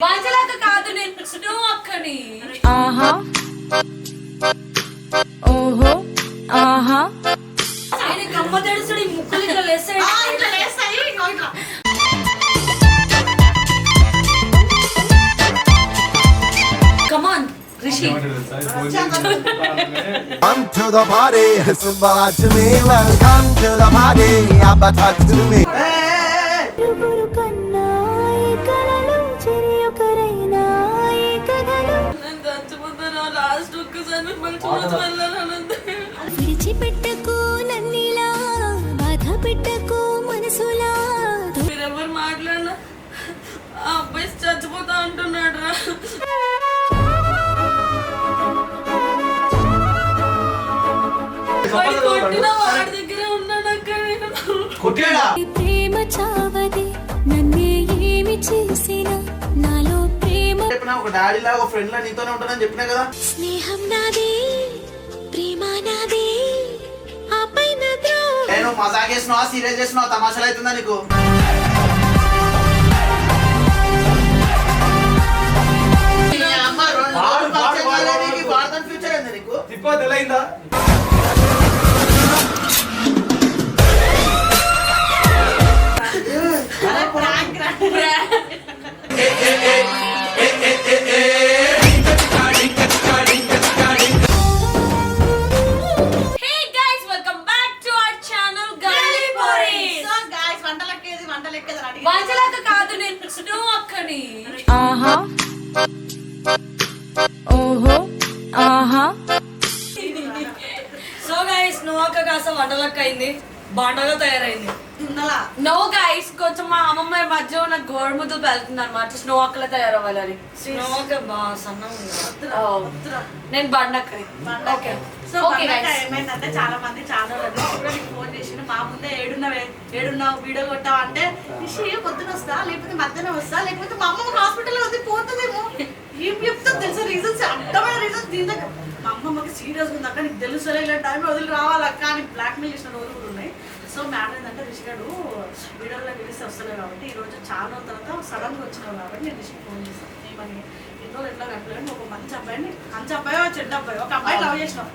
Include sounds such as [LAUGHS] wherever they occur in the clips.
వాంచలాక కాదు నేను స్నో అక్కని ఆహా ఓహో ఆహా ఆయన గమ్మ తెలుసుడు ఈ ముక్కలు ఇట్లా లేస్తాయి కమాన్ Rishi Come to the party, somebody to me. Welcome to the party, Abba talk to విడిచిపెట్టకు నన్నిలా బాధ పెట్టకు మనసులా మీరెవరు మాట్లాడినా ఆ అబ్బాయి చచ్చిపోతా అంటున్నాడు రా ప్రేమ చావది నన్నే ఏమి చేసినా నాలో ప్రేమ చెప్పినా ఒక డాడీ లాగా ఫ్రెండ్ లా నీతోనే ఉంటానని చెప్పినా కదా? స్నేహం నాదే. నేను మజాక్ చేసినావా సీరియస్ చేసినావా తమాషాలు అవుతుందా నీకు రెండు ఆహా. ఓహో ఆహా. సో గైస్ నువ్వు అక్క కాస్త వంటలక్క అయింది బాండగా తయారైంది నో గైస్ కొంచెం మా అమ్మమ్మ మధ్య నాకు గోడముద్దలు పెళ్తుంది అనమాట స్నో అక్కల తయారవ్వాలని స్నో అక్క బాగా సన్నంగా ఉంది నేను బండక్కని. ఓకే. సో ఏమైందంటే చాలా మంది చాలా కూడా నీకు ఫోన్ చేసి మా ముందే ఏడున్నవే ఏడున్నావు వీడియో కొట్టావు అంటే నిషి పొద్దున వస్తా? లేకపోతే మధ్యాహ్నం వస్తా? లేకపోతే మా అమ్మమ్మ హాస్పిటల్లో ఉంది పోతుందేమో ఏం చెప్తా తెలుసా? రీజన్స్ అర్థమైన రీజన్స్ దీని దగ్గర మా అమ్మమ్మకి సీరియస్ ఉంది అక్క నీకు తెలుసలే ఇలాంటి టైం వదిలి రావాలి అక్క అని బ్లాక్ మెయిల్ చేసిన రోజులు కూడా ఉన్నాయి. సో మ్యాటర్ ఏంటంటే రిషి గారు వీడియోలో పిలిస్తే వస్తలేవు కాబట్టి ఈ రోజు చాలా తర్వాత సడన్గా వచ్చినావు కాబట్టి నేను రిషికి ఫోన్ చేస్తాను ఏమని? ఎన్నో ఎట్లా కట్టలేదు ఒక మంచి అబ్బాయిని మంచి అబ్బాయి ఒక చెడ్డ అబ్బాయి. ఒక అబ్బాయి లవ్ చేసినావు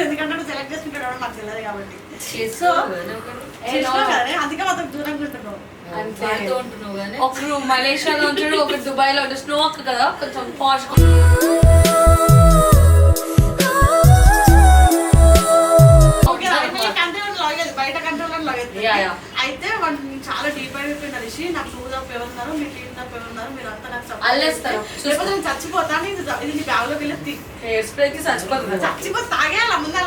[LAUGHS] ఎందుకంటే సెలెక్ట్ చేసుకుంటాడు నాకు తెలియదు కాబట్టి. సో చేసినావు కదనే, అందుకే మాత్రం దూరంగా ఉంటున్నావు. వాడితో ఉంటున్నావు కానీ? ఒకరు మలేషియాలో ఉంటాడు ఒకరు దుబాయ్లో ఉంటాడు స్నో కదా కొంచెం పాష్ బయట కంట్రోల్ లాగేది. అయితే వాడు నేను చాలా డీప్ అయిపోయిన రిషి నాకు నువ్వు తప్ప ఎవరున్నారు మీ టీం తప్ప ఎవరున్నారు మీరు అంతా నాకు అల్లేస్తారు. లేకపోతే నేను చచ్చిపోతాను ఇది ఇది నీ బ్యాగ్లోకి వెళ్ళి హెయిర్ స్ప్రే కి చచ్చిపోతుంది. చచ్చిపోతే తాగేయాలి ముందర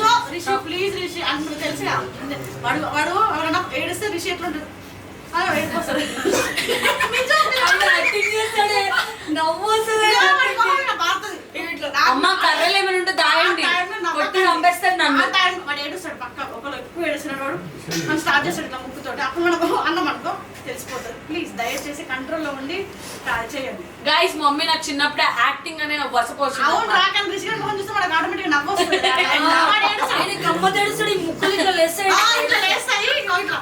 సో రిషి ప్లీజ్ రిషి అని తెలుసుగా వాడు వాడు ఎవరైనా ఏడిస్తే రిషి ఎట్లుంటుంది? నవ్వు వస్తుంది. ఇట్లా అమ్మ కర్రలు ఏమైనా ఉంటే దాయండి. కొట్టి చంపేస్తాడు నన్ను. వాడు ఏడుస్తాడు పక్క ఒకళ్ళు ఎక్కువ ఏడుస్తున్నాడు వాడు. మనం స్టార్ట్ చేస్తాడు ఇట్లా ముక్కుతోటి. అప్పుడు మనకు అన్నం అనుకో తెలిసిపోతుంది. ప్లీజ్ దయచేసి కంట్రోల్లో ఉండి చేయండి. గైస్ మమ్మీ నాకు చిన్నప్పుడే యాక్టింగ్ అనే వసపోసి అవును రాకని రిషి గారి మొహం చూస్తే మనకు ఆటోమేటిక్ నవ్వు వస్తుంది. [LAUGHS] ఆయన గమ్మ తెలుసుడు ఈ ముక్కలు ఇట్లా లేస్తాయి. ఇట్లా లేస్తాయి, ఇట్లా.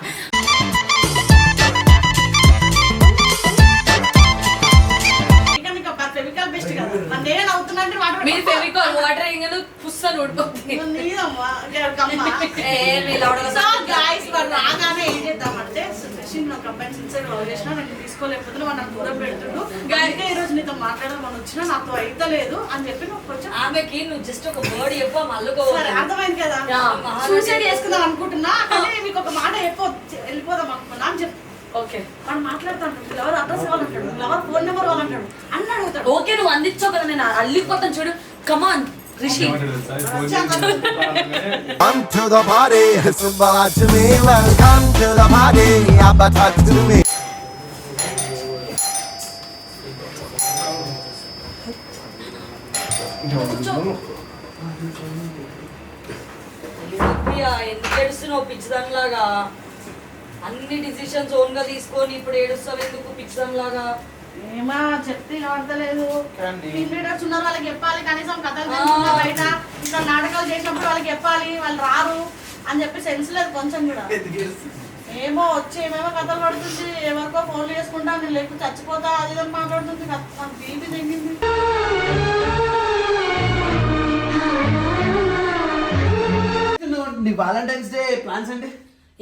మరి ఫెవికాల్ వాటర్ వేయగానే పుస్తలు ఊడిపోతుంది రాగానే ఏం చేద్దామంటే సుదర్శన్ ఒక అబ్బాయిని సిన్సియర్ లవ్ చేసిన నేను తీసుకోలేకపోతే వాడు నాకు దూరం పెడుతుండు. గాయకే ఈ రోజు నీతో మాట్లాడదామని వచ్చినా నాతో అయితలేదు అని చెప్పి నువ్వు కొంచెం ఆమెకి నువ్వు జస్ట్ ఒక వర్డ్ చెప్పు సరే అర్థమైంది కదా? యా. సూసైడ్ చేసుకుందాం అనుకుంటున్నా కానీ మీకు ఒక మాట చెప్పో వెళ్ళిపోదాం అనుకున్నా అని చెప్పి. ఓకే. వాడు మాట్లాడుతాడు ఎవరు అడ్రస్ కావాలంటాడు ఎవరు ఫోన్ నెంబర్ కావాలంటాడు అన్న అడుగుతాడు. ఓకే నువ్వు అందించావు కదా నేను అల్లిపోతాను చూడు. Come on Rishi Come to the party, somebody to me. Welcome to the party, Abba talk to me. Priya, ఎందుకు ఏడుస్తున్నావు? పిచ్చిదానిలాగా. అన్ని డిసిషన్స్ ఓన్గా తీసుకొని ఇప్పుడు ఏడుస్తావు ఎందుకు? పిచ్చిదానిలాగా ఏమా చెప్తే టీమ్ లీడర్స్ ఉన్నారు వాళ్ళకి చెప్పాలి. కనీసం కథలు బయట ఇంకా నాటకాలు చేసినప్పుడు వాళ్ళకి చెప్పాలి వాళ్ళు రారు అని చెప్పి సెన్స్ లేదు కొంచెం కూడా. ఏమో వచ్చి ఏమేమో కథలు పడుతుంది. ఎవరికో ఫోన్లు చేసుకుంటా నేను లేకపోతే చచ్చిపోతా అది ఇది అని మాట్లాడుతుంది. నాకు బీపీ తగ్గింది నీ వాలంటైన్స్ డే ప్లాన్స్ ఏంటి?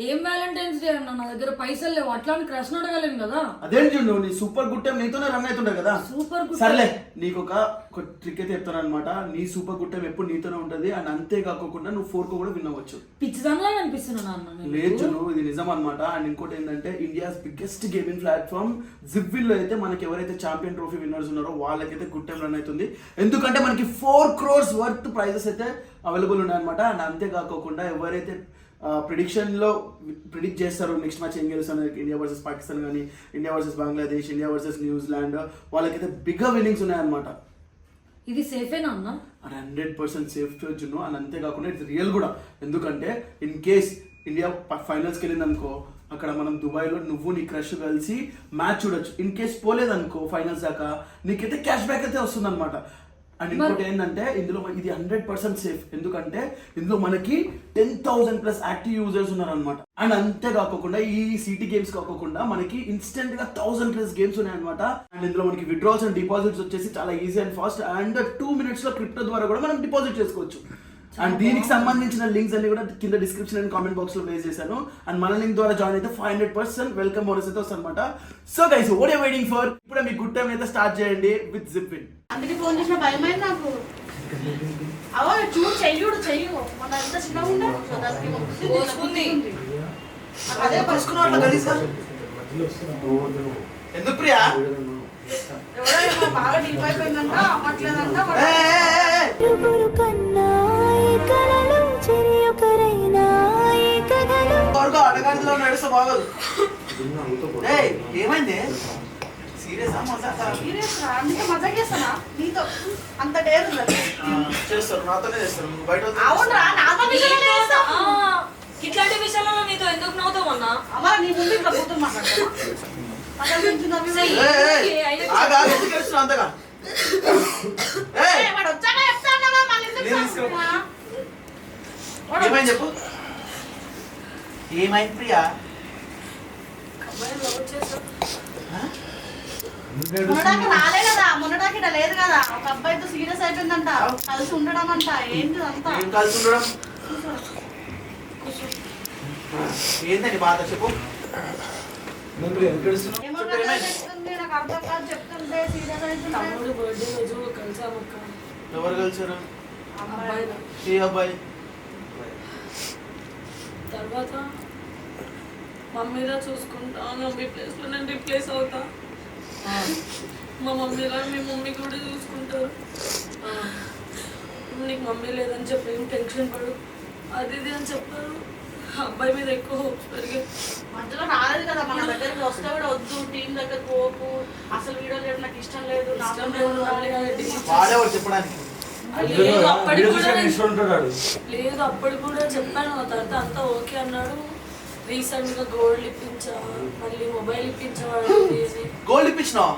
ఏం వ్యాలంటైన్స్ డే అన్న? నా దగ్గర పైసలు లేవు. అట్లాంటి క్రష్ అడగలేను కదా. అదేంటి నువ్వు నీ సూపర్ గుడ్ టైం నీతోనే రన్ అవుతుంటావు కదా. సూపర్ గుడ్ సర్లే నీకు ఒక ట్రిక్ అయితే చెప్తాను అనమాట నీ సూపర్ గుడ్ టైం ఎప్పుడు నీతోనే ఉంటుంది అండ్ అంతే కాకుండా నువ్వు ఫోర్ కో కూడా విన్ అవ్వచ్చు. పిచ్చిదానిలా అనిపిస్తున్నా అన్న నేను. లేదు నువ్వు ఇది నిజం అనమాట అండ్ ఇంకోటి ఏంటంటే ఇండియాస్ బిగ్గెస్ట్ గేమింగ్ ప్లాట్ఫామ్ జివ్విల్లో అయితే మనకి ఎవరైతే ఛాంపియన్ ట్రోఫీ విన్నర్స్ ఉన్నారో వాళ్ళకైతే గుడ్ టైం రన్ అవుతుంది. ఎందుకంటే మనకి ఫోర్ క్రోర్స్ వర్త్ ప్రైజెస్ అయితే అవైలబుల్ ఉన్నాయన్నమాట. అండ్ అంతే కాకుండా ఎవరైతే ప్రిడిక్షన్లో ప్రిడిక్ట్ చేస్తారు. నెక్స్ట్ మ్యాచ్ ఏం గెలుస్తారు ఇండియా వర్సెస్ పాకిస్తాన్ కానీ India versus Bangladesh India versus New Zealand వాళ్ళకైతే బిగ్గర్ విన్నింగ్స్ ఉన్నాయన్నమాట. ఇది సేఫేనా అన్న? హండ్రెడ్ పర్సెంట్ సేఫ్ చూను అని అంతేకాకుండా ఇట్స్ రియల్ కూడా. ఎందుకంటే ఇన్ కేస్ ఇండియా ఫైనల్స్కి వెళ్ళింది అనుకో అక్కడ మనం దుబాయ్లో నువ్వు నీ క్రష్ కలిసి మ్యాచ్ చూడొచ్చు. ఇన్ కేస్ పోలేదనుకో ఫైనల్స్ దాకా నీకైతే క్యాష్ బ్యాక్ అయితే వస్తుంది అనమాట అండ్ ఇంకోటి ఏంటంటే ఇందులో ఇది హండ్రెడ్ పర్సెంట్ సేఫ్ ఎందుకంటే ఇందులో మనకి ten thousand plus active users ఉన్నారనమాట అండ్ అంతే కాకుండా ఈ సిటీ గేమ్స్ కాకుండా మనకి ఇన్స్టెంట్గా థౌసండ్ ప్లస్ గేమ్స్ ఉన్నాయన్నమాట. అండ్ ఇందులో మనకి విడ్రాల్స్ అండ్ డిపాజిట్స్ వచ్చేసి చాలా easy and fast and two మినిట్స్లో క్రిప్టో ద్వారా కూడా మనం డిపాజిట్ చేసుకోవచ్చు. అండ్ దీనికి సంబంధించిన లింక్స్ అన్ని కూడా కింద డిస్క్రిప్షన్ అండ్ కామెంట్ బాక్స్లో ప్లేస్ చేశాను. అండ్ మన లింక్ ద్వారా జాయిన్ అయితే five hundred percent welcome bonus అయితే వస్తుంది అనమాట so guys what are waiting for ఇప్పుడే మీ గుడ్ టైం అయితే స్టార్ట్ చేయండి విత్ జిప్ అందుకే ఫోన్ చేసిన భయమైంది నాకు. అవో చూడు చెయ్యుడు చెయ్యు. మన ఎంత చిన్నగా ఉండే? అదే ఎందుకు ప్రియా? ఎవరో బాగా డీప్ అయిపోయిందంట అమ్మట్లేదంట కలలు చెరి ఒకరైనా ఈ కథలు వరకు అడగాడిలో నడుస్తా బాగోదు. ఏయ్, ఏమైంది? సీరియస్ సీరియస్ రా మజా చేస్తానా నీతో అంత డేర్ ఉందా చేస్తారు నాతోనే చేస్తారు. నువ్వు బయట వద్దు. అవునరా నాతో విషయాలు ఇట్లాంటి విషయాలలో నీతో ఎందుకు నవ్వుతావు అన్న? అమ్మ నీ ముందు ఇట్లా కూతురు. ఏయ్, ఏయ్, ఆగు, ఆగు, ఎందుకు ఏడుస్తున్నావు అంతగా? ఏయ్, ఏయ్, వాడు వచ్చాక చెప్తాను కదా, మళ్ళీ ఎందుకు నేను తీసుకురా. చెప్తున్నా? ఏమైంది చెప్పు? ఏమైంది ప్రియా? రాలే కదా ఇక్కడ లేదు కదా. ఒక అబ్బాయితో సీరియస్ అయిపోయిందంట. కలిసి ఉండడం అంట. ఏంటి అంతా ఏం కలిసి ఉండడం? ఏంటండి బాధ చెప్పు? ఎవరు కలిసారు? ఏ అబ్బాయి? తర్వాత మమ్మీలా చూసుకుంటా మమ్మీ ప్లేస్లో నేను రిప్లేస్ అవుతా. మా మమ్మీలా మీ మమ్మీ కూడా చూసుకుంటారు. ఆ, నీకు మమ్మీ లేదని చెప్పి ఏం టెన్షన్ పడు. అది ఇది అని చెప్పారు. అబ్బాయి మీద ఎక్కువ హోప్స్ పెరిగాయి. మధ్యలో రాలేదు కదా మన దగ్గరికి వస్తే కూడా వద్దు టీం దగ్గర పోకు. అసలు వీడియో చేయడం నాకు ఇష్టం లేదు లేదు చెప్పడానికి. లేదు అప్పటికి కూడా నేను- లేదు అప్పటికి కూడా చెప్పాను ఆ తర్వాత అంతా ఓకే అన్నాడు రీసెంట్గా గోల్డ్ ఇప్పించా మళ్ళీ మొబైల్ ఇప్పించేవాడు గోల్డ్ ఇప్పించినావా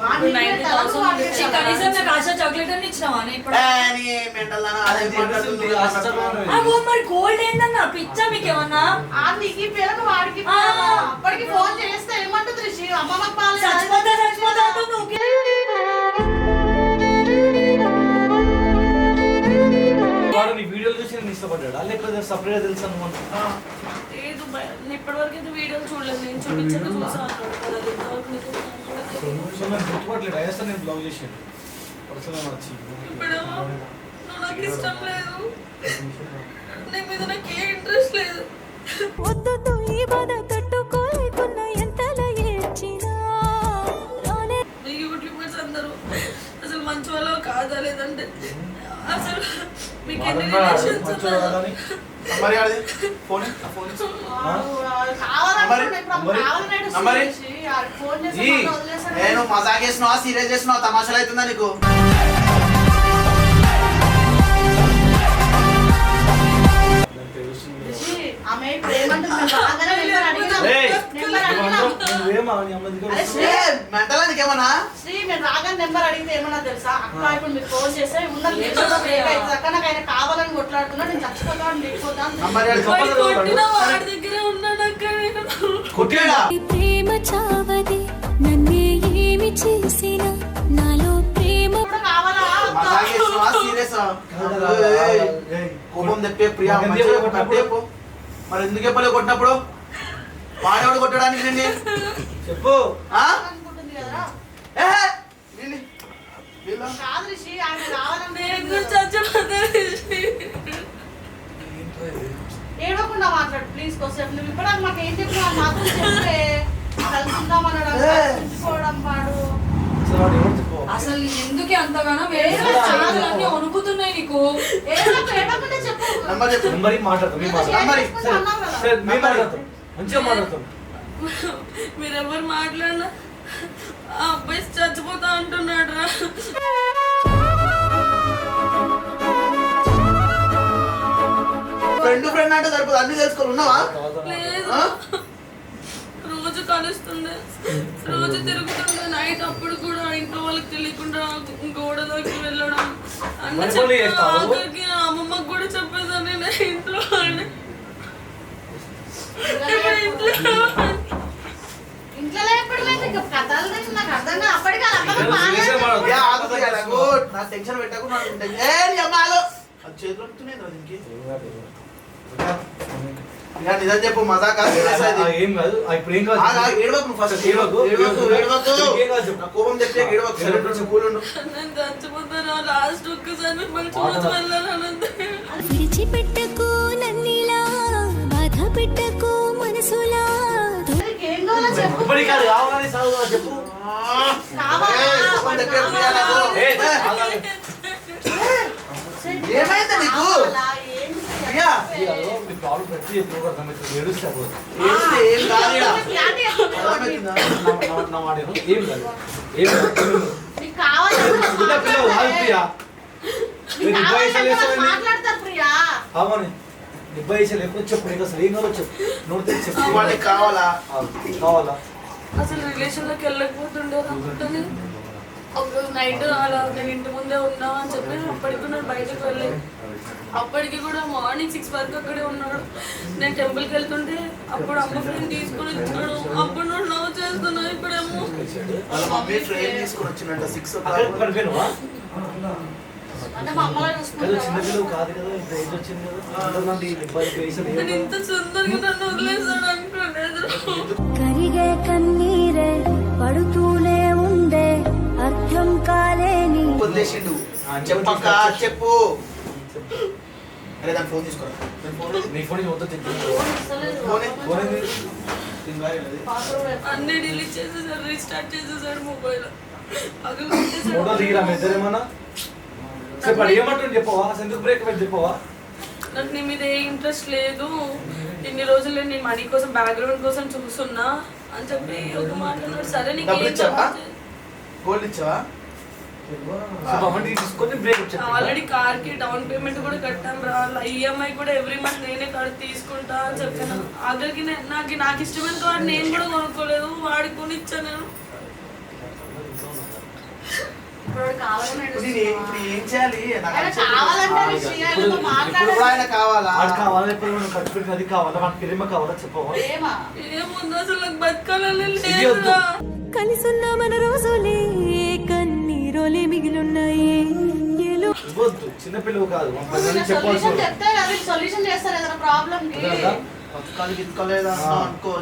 వాడిని నైన్టీ తలకు థౌసండ్ వాడేసి కనీసం నాకు ఆశ చాక్లెట్ అని ఇచ్చినావా నేను ఇప్పుడు ఏ, నీ mental దానా? అదే మాట్లాడుతుంది, మాట్లాడుతుంది. అగో మరి గోల్డ్ ఏందన్నా పిచ్చా నీకు ఈ పిల్లకు వాడికి. అప్పటికి ఫోన్ చేస్తే ఏమంటుంది అమ్మ మాకు చచ్చిపోతా ఇష్టపడ్డా లేకపోతే సపరేట్గా తెలుసు అనుకుంటా లేదు నేను ఇప్పటివరకు అయితే వీడియోలు చూడలేదు. నేను చూపించాక చూసా అన్నాడు కదా అది ఇంతవరకు నీకు కనపడలేదు. సో నేను చేసాను పర్సనల్ వచ్చి ఇప్పుడు? నువ్వు నాకు ఇష్టం లేదు. నీ మీద నాకు ఏ ఇంట్రెస్ట్ లేదు. వద్దు ఈ బాధ తట్టుకోలేకున్నా ఎంతలా ఏడ్చినా. రానే మీ యూట్యూబర్స్ అందరూ అసలు మంచి వాళ్ళు కాదా లేదంటే? అసలు మీకు ఎన్ని రిలేషన్స్ మరి? Phone phone. నేను మజాక్ చేసినావా సీరియస్ చేసినావా? తమాషాలు అవుతుందా నీకు? నాకు తెలుస్తుంది రిషి, అమ్మ ఆమె ఇప్పుడు ఏమంటుంది నెంబర్ శ్రీ అడిగితే ఏమన్నా తెలుసా? అక్క ఇప్పుడు మీకు ఫోన్ చేస్తే ఉన్నది లేకుండా బ్రేక్ అవుతుంది. అక్క నాకు ఆయన కావాలని కొట్లాడుతున్నా నేను చచ్చిపోతాను లేకపోతాను ప్రేమ చావది నన్నే ఏమి చేసినా నాలో ప్రేమ కావాలా? కోపం తెప్పే ప్రియా మరి ఎందుకు చెప్పలే కొట్టినప్పుడు? వాడేవాడు కొట్టడానికి నిన్ను. చెప్పు. ఏడవకుండా మాట్లాడు ప్లీజ్ కొద్దిసేపు. నువ్వు ఇప్పుడు మాకు ఏం చెప్పినా మాత్రం చెప్పే కలుసుకుందాం అనడం వాడు అసలు ఎందుకే అంతగానో చేతులన్నీ వణుకుతున్నాయి నీకు. ఏడవకు, ఏడవకుండా చెప్పు. మంచిగా మాట్లాడతాం మీరెవరు మాట్లాడినా ఆ అబ్బాయి చచ్చిపోతా అంటున్నాడు రా. ఫ్రెండ్ ఫ్రెండ్ అంటే సరిపోదు. అన్ని తెలుసుకొని ఉన్నావా? లేదు. ఆ? రోజు కలుస్తుండే రోజు తిరుగుతుండే నైట్ అప్పుడు కూడా ఇంట్లో వాళ్ళకి తెలియకుండా గోడలోకి వెళ్ళడం. అన్న చెప్పి అమ్మమ్మకి కూడా చెప్పేదాన్ని నేను ఇంట్లో అని. టెన్షన్ పెట్టకు నిజం చెప్పు మజా కాదు ఏం కాదు. ఇప్పుడు ఏం కాదు? ఏడవకు first. ఏడవకు, ఏడవకు, ఏడవకు. చెప్పు. నా కోపం తెప్పే ఏడవకు. కొంచెం cool ఉండు. నేను చచ్చిపోతాను లాస్ట్ ఒక్కసారి మిమ్మల్ని వెళ్ళాలంతే విడిచిపెట్టకు ఇప్పటికి కాదు కావాలని చదువు చెప్పు. ఏమైంది నీకు? అవును డెబ్బై వయసులో ఎప్పుడు చెప్పు నీకు అసలు ఏం కావాలో చెప్పు. నోటి తెరిచి చెప్పు. వాడికి కావాలా? కావాలా? అసలు రిలేషన్లోకి వెళ్ళకపోతుండే అనుకుంటాను ఒక నైట్ అలా నేను ఇంటి ముందే ఉన్నా అని చెప్పి అప్పటికి నేను బయటకు వెళ్ళి అప్పటికి కూడా మార్నింగ్ సిక్స్ వరకు అక్కడే ఉన్నాడు. నేను టెంపుల్కి వెళ్తుంటే అప్పుడు అమ్మ ఫ్రెండ్ తీసుకొని వచ్చాడు. అప్పుడు నువ్వు లవ్ చేస్తున్నా ఇప్పుడేమో. సిక్స్ కరిగే కన్నీరే పడుతూనే ఉండే అర్థం కాలేని వదిలేసిండు చెప్పక్క చెప్పు అరే దాని ఫోన్ తీసుకోరా? నీ ఫోన్ ఫోన్. అన్ని డిలీట్ చేసేసాడు రీస్టార్ట్ చేసేసాడు మొబైల్. అక్కడ ఫోటో దిగిరా మీ ఇద్దరు ఏమన్నా చెప్పు అది ఏమంటుంది చెప్పవా? అసలు ఎందుకు బ్రేక్ పెట్టి చెప్పవా? నాకు నీ మీద ఏ ఇంట్రెస్ట్ లేదు. ఇన్ని రోజులు నేను మనీ కోసం బ్యాక్గ్రౌండ్ కోసం చూస్తున్నా అని చెప్పి ఒక మాట సరే నీకు డబ్బులు ఇచ్చావా? గోల్డ్ ఇచ్చావా? ఆల్రెడీ కార్కి డౌన్ పేమెంట్ కూడా కట్టాం రా. ఈఎంఐ కూడా ఎవ్రీ మంత్ నేనే కడి తీసుకుంటా అని చెప్పాను. ఆఖరికి నాకు నాకు ఇష్టమైన కార్ నేను కూడా కొనుక్కోలేదు. వాడికి కొనిచ్చా నేను ఇప్పుడు వాడు కావాలని ఇప్పుడు నేను ఏం- చేయాలి? ఇప్పుడు ఆయన కావాలా? వాడు కావాలా? ఇప్పుడు మనం ఖర్చు పెట్టి అది కావాలా? మనకి ప్రేమ కావాలా? చెప్పవా? ఇది కలిసున్న మన రోజులే కన్నీరోలే మిగిలున్నాయి. ఇవ్వద్దు చిన్నపిల్లలు కాదు. చెప్పాల్సి సొల్యూషన్ చేస్తారు ఏదైనా ప్రాబ్లం? బతకాలి గితకలేదా అనుకో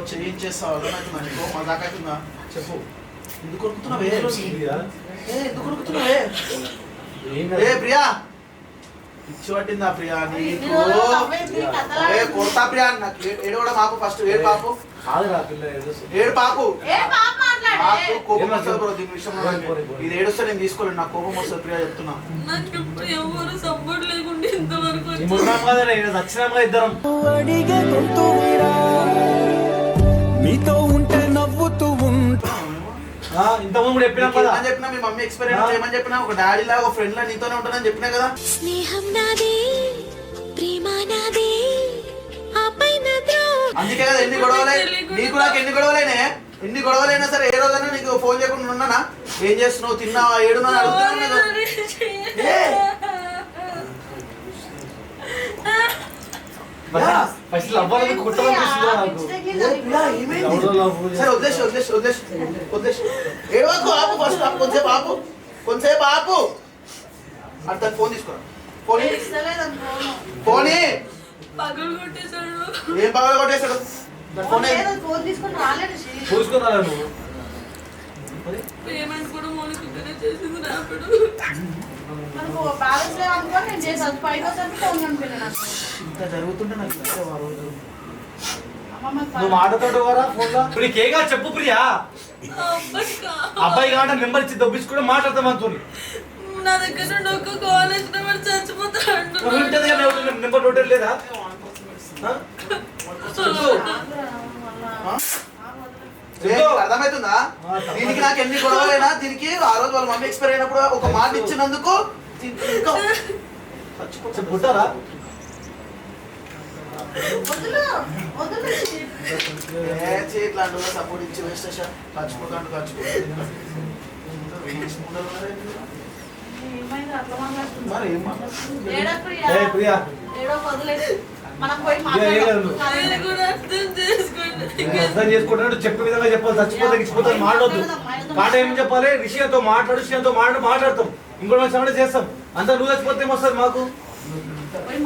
అవుతుందా చెప్పు. ఎందుకు? ఏ ఎందుకు కొనుక్కుతున్నావే ఏం. ప్రియా? పిచ్చి పట్టిందా ప్రియా నీకు. ఏ కొడతా ప్రియా నాకు ఏడవడం ఆపు ఫస్ట్ ఏడు పాపు. ఏడు పాపు. ఏ పాప మాట్లాడే. నాకు కోపం వస్తుంది బ్రో దీని విషయంలో. ఇది ఏడుస్తే నేను తీసుకోలేను నాకు కోపం వస్తుంది ప్రియా చెప్తున్నా. ఎవరు సపోర్ట్ లేకుండా ఇంతవరకు ఇద్దరం. మీతో ఉంటే ఇంతకుముందు కూడా చెప్పినాం కదా. చెప్పినా మీ మమ్మీ ఎక్స్పీరియన్స్ ఏమని చెప్పినా ఒక డాడీ లాగా ఒక ఫ్రెండ్ లా నీతోనే ఉంటానని చెప్పినా కదా? స్నేహం నాదే ప్రేమ నాదే అందుకే కదా ఎన్ని గొడవలే నీకు నాకు ఎన్ని గొడవలైనా ఎన్ని గొడవలైనా సరే ఏ రోజైనా నీకు ఫోన్ చేయకుండా ఉన్నానా? ఏం చేస్తున్నావు? తిన్నావా? ఏడున్నా అని ఫస్ట్ అవ్వాలని కుట్టాలనిపిస్తుందా నాకు? ఏ పిల్ల, ఏమైంది? సరే వదిలేసి వదిలేసి వదిలేసి వదిలేసి. ఏడవకు ఆపు ఫస్ట్ ఆపు కొంచెంసేపు ఆపు. కొంచెంసేపు ఆపు. అర్థం ఫోన్ తీసుకురా ఫోన్ ఫోను. ఏం పగల కొట్టేశాడు? ఫోన్ తీసుకొని రాలేదు. చూసుకున్నారా నువ్వు పేమెంట్ కూడా మౌనికనే చేసింది రాపిడు బ్యాలెన్స్ లేవనుకో నేను నాకు. ఇంత జరుగుతుంటే నాకు రోజు. నువ్వు వరా ఇప్పుడు నీకేగా చెప్పు ప్రియా. అబ్బాయి కావాలంటే నెంబర్ ఇచ్చి దొబ్బించుకుంటే మాట్లాడతాం అనుకుని నా దగ్గర నుండి ఒక కాలేజ్ నెంబర్ చచ్చిపోతాడు. నువ్వు ఉంటది కదా నెంబర్ నోటర్ లేదా అర్థమవుతుందా? దీనికి నాకు ఎన్ని గొడవలైనా దీనికి ఆ రోజు వాళ్ళ మమ్మీ ఎక్స్పైర్ అయినప్పుడు ఒక మాట ఇచ్చినందుకు పుట్టారా? ఇట్లాంటి సపోర్ట్ ఇచ్చి వేస్ట్ మాట్లాడుతున్నా మరి ఏం మాట్లాడుతుంది ఏడో ప్రియా? ఏ ప్రియా? ఏడో వదిలేదు మనం పోయి. మాట్లాడదాం అర్థం చేసుకుంటాడు చెప్పే విధంగా చెప్పాలి చచ్చిపోతే ఇచ్చిపోతే మాట్లాడొద్దు. మాట ఏం చెప్పాలి? విషయంతో మాట్లాడు విషయంతో మాట్లాడు మాట్లాడతాం. ఇంకోటి మంచి సమయం చేస్తాం. అంతా నువ్వు చచ్చిపోతే ఏమొస్తుంది మాకు?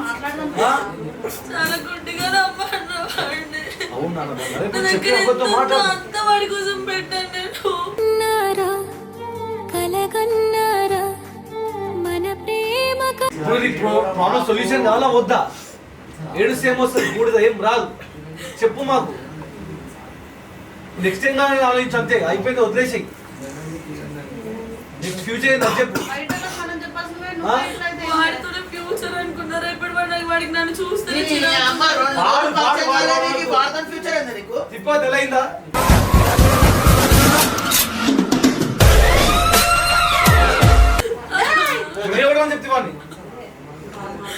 మాట్లాడదాం. ప్రాబ్లం సొల్యూషన్ కావాలా? వద్దా? ఏడుస్తే ఏమొస్తుంది బూడిద ఏం రాదు. చెప్పు మాకు. నెక్స్ట్ టైం కానీ ఆలోచించు అంతే అయిపోయింది వదిలేసాయి. నెక్స్ట్ ఫ్యూచర్ ఏంది అది చెప్పు ఏం ఫ్యూచర్ అనుకున్నారు? వాడికి నన్ను చూస్తే ఏంది నీకు? తిప్ప చెప్తే వాడిని?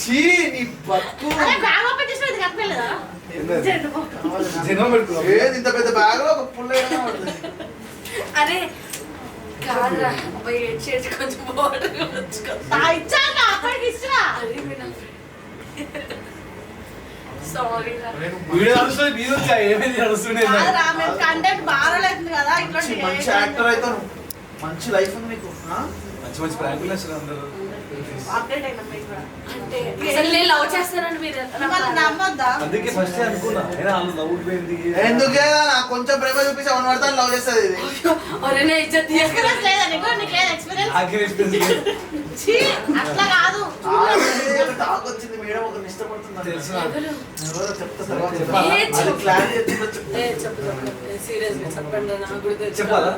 నా బతుకు జనం ఏది ఇంత పెద్ద బ్యాగ్లో? ఒక పుల్ల ఏడైనా పడుతుంది. అరే కాదురా అబ్బాయి కొంచెం ఇచ్చాక ఇచ్చినా సారీ వీడియో నడుస్తుంది ఏమైంది కంటెంట్ బాగాలేదు కదా మంచి ఇట్లా మంచి యాక్టర్ అయితే మంచి లైఫ్ ఉంది నీకు ఆ? మంచి మంచి ప్రాంకులు అందరూ. అప్డేట్ అయినా మీకు కూడా. అంటే అసలు నేను లవ్ చేస్తానని మీరు మిమ్మల్ని నమ్మొద్దా? అందుకే ఫస్ట్ అనుకున్నా. అయినా వాళ్ళు నవ్వుడు పోయింది. ఎందుకే? నాకు కొంచెం ప్రేమ చూపించి అవన్ పడతాను లవ్ చేస్తుంది ఇది. అరే నేను ఇజ్జత్ ఎక్స్పీరియన్స్ లేదా? నీకు నీకు లేదు ఎక్స్పీరియన్స్ నాకే ఎక్స్పీరియన్స్ ఛీ, అట్లా కాదు. టాక్ వచ్చింది. మేడం ఇష్టపడుతుంది తెలుసు ఎవరో? చెప్తా తర్వాత చెప్పాలా? అది క్లారిటీ చెప్తా ఏ చెప్పు చెప్పు. సీరియస్గా చెప్పండి. నాకు కూడా తెలుసు. చెప్పాలా?